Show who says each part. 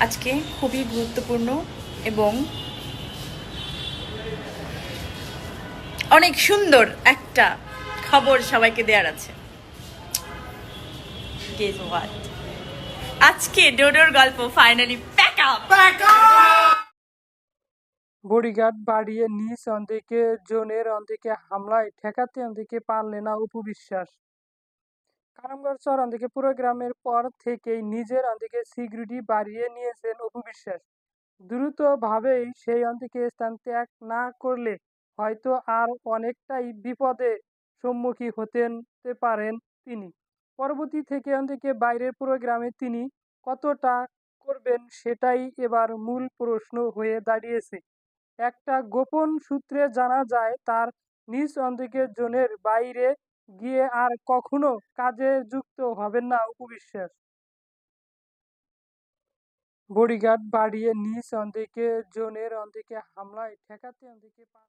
Speaker 1: আজকে খুবই গুরুত্বপূর্ণ এবং অনেক সুন্দর একটা খবর সবাইকে দেওয়ার আছে? আজকে ডোডোর গল্প ফাইনালি প্যাক
Speaker 2: বডিগার্ড বাড়িয়ে নিজ অন্দিকে জোনের অন্দিকে হামলায় ঠেকাতে অন্দিকে পারলে না উপবিশ্বাস কারামগড় চর পুরো গ্রামের পর থেকেই নিজের অন্দিকে সিকিউরিটি বাড়িয়ে নিয়েছেন উপবিশ্বাস দ্রুতভাবেই সেই অন্দিকে স্থান ত্যাগ না করলে হয়তো আর অনেকটাই বিপদে সম্মুখী হতেন পারেন তিনি। পরবর্তী থেকে অন্দিকে বাইরের পুরো গ্রামে তিনি কতটা করবেন সেটাই এবার মূল প্রশ্ন হয়ে দাঁড়িয়েছে। একটা গোপন সূত্রে জানা যায়, তার নিজ অন্দিকে জোনের বাইরে গিয়ে আর কখনো কাজে যুক্ত হবেন না উপবিশ্বাস বডিগার্ড বাড়িয়ে নিচ অন্দিকে জোনের অন্দিকে হামলায় ঠেকাতে অন্দিকে